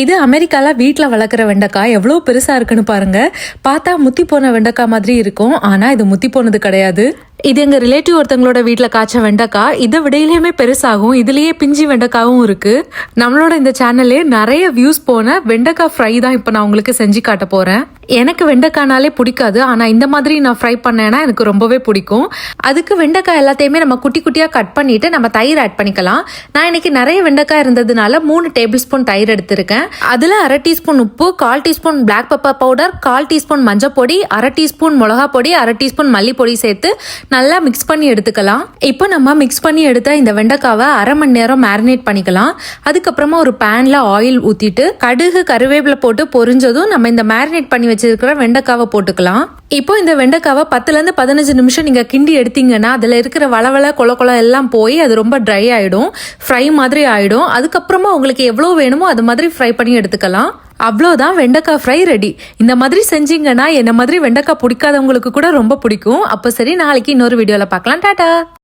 இது அமெரிக்கால வீட்டில் வளர்க்குற வெண்டைக்காய். எவ்வளோ பெருசாக இருக்குன்னு பாருங்க. பார்த்தா முத்தி போன வெண்டைக்காய் மாதிரி இருக்கும். ஆனால் இது முத்தி போனது கிடையாது. இது எங்கள் ரிலேட்டிவ் ஒருத்தங்களோட வீட்டில் காய்ச்ச வெண்டைக்காய். இதை விடையிலையுமே பெருசாகும். இதுலேயே பிஞ்சி வெண்டைக்காவும் இருக்குது நம்மளோட இந்த சேனல்லே நிறைய வியூஸ் போன வெண்டைக்காய் ஃப்ரை தான் இப்போ நான் உங்களுக்கு செஞ்சு காட்ட போகிறேன் எனக்கு வெண்டைக்காய்னாலே பிடிக்காது. ஆனால் இந்த மாதிரி நான் ஃப்ரை பண்ணேன்னா எனக்கு ரொம்பவே பிடிக்கும். அதுக்கு வெண்டைக்காய் எல்லாத்தையுமே நம்ம குட்டி குட்டியாக கட் பண்ணிட்டு நம்ம தயிர் ஆட் பண்ணிக்கலாம். நான் இன்னைக்கு நிறைய வெண்டைக்காய் இருந்ததுனால மூணு டேபிள் ஸ்பூன் தயிர் எடுத்திருக்கேன். அதில் அரை டீஸ்பூன் உப்பு கால் டீஸ்பூன் பிளாக் பெப்பர் பவுடர் கால் டீஸ்பூன் மஞ்சள் பொடி அரை டீஸ்பூன் மிளகா பொடி அரை டீஸ்பூன் மல்லிப்பொடி சேர்த்து நல்லா மிக்ஸ் பண்ணி எடுத்துக்கலாம். இப்போ நம்ம மிக்ஸ் பண்ணி எடுத்த இந்த வெண்டைக்காவை அரை மணி நேரம் மேரினேட் பண்ணிக்கலாம். அதுக்கப்புறமா ஒரு பேனில் ஆயில் ஊற்றிட்டு கடுகு கருவேப்பிலை போட்டு பொரிஞ்சதும் நம்ம இந்த மேரினேட் பண்ணி வச்சிருக்கிற வெண்டைக்காவை போட்டுக்கலாம். இப்போ இந்த வெண்டைக்காவை பத்துல இருந்து பதினஞ்சு நிமிஷம் நீங்க கிண்டி எடுத்தீங்கன்னா அதுல இருக்கிற வளவள கொல எல்லாம் போய் அது ரொம்ப ட்ரை ஆயிடும். ஃப்ரை மாதிரி ஆயிடும். அதுக்கப்புறமா உங்களுக்கு எவ்வளவு வேணுமோ அது மாதிரி ஃப்ரை பண்ணி எடுத்துக்கலாம். அவ்வளோதான் வெண்டைக்காய் ஃப்ரை ரெடி இந்த மாதிரி செஞ்சீங்கன்னா என்ன மாதிரி வெண்டைக்காய் பிடிக்காதவங்களுக்கு கூட ரொம்ப பிடிக்கும். அப்போ சரி நாளைக்கு இன்னொரு வீடியோவில் பார்க்கலாம். டாட்டா